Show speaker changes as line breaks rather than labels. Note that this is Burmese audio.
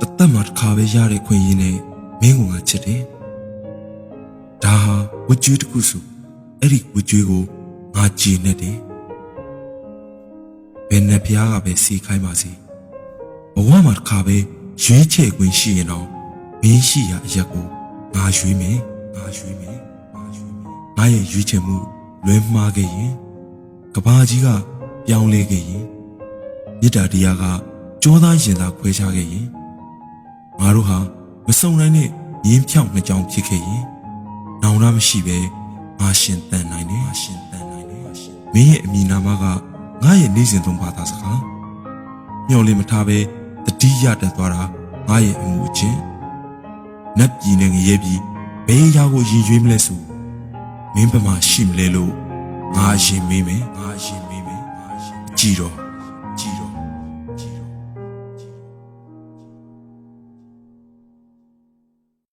တတ်မှတစ်ခါပဲရတဲ့ခွင့်ရင်းနဲ့မင်းကငါချစ်တယ်ဒါဟာဝကြွေးတစ်ခုစုအဲ့ဒီဝကြွေးကိုငါကြည်နေတယ်ဘယ်နဲ့ဖျားကပဲစီခိုင်းပါစေဘဝမှာတစ်ခါပဲရွေးချယ်ခွင့်ရှိရင်တော့မင်းရှိရာအရက်ကိုငါရွေးမယ်ငါရွေးမယ်ငါရွေးမယ်ငါရဲ့ရွေးချယ်မှုလွဲမှားခဲ့ရင်ကဘာကြီးကပြောင်းလဲခဲ့ရင်မေတ္တာတရားကကြောသားရင်သာခွဲခြားခဲ့ရင် ငါတို့ဟာမစုံနိုင်တဲ့ရင်းဖြောင်းနှစ်ကြောင်ဖြစ်ခဲ့ရင်နောင်ရမရှိပဲငါရှင်တန်နိုင်တယ်ငါရှင်တန်နိုင်တယ်မင်းရဲ့အမိနာမကငါရဲ့နေ့စဉ်သုံးဘာသာစကားမျော်လင့်မထားပဲတတိယတက်သွားတာငါရဲ့အမှုအချင်းနတ်ပြည်နဲ့ငရဲပြည်ဘယ်ရာကိုရင်ရွေးမလဲဆိုမင်းဘက်မှာရှိမလဲလို့ငါရင်မေးမယ်ငါရင်မေးမယ်ငါရင်ကြည်တော့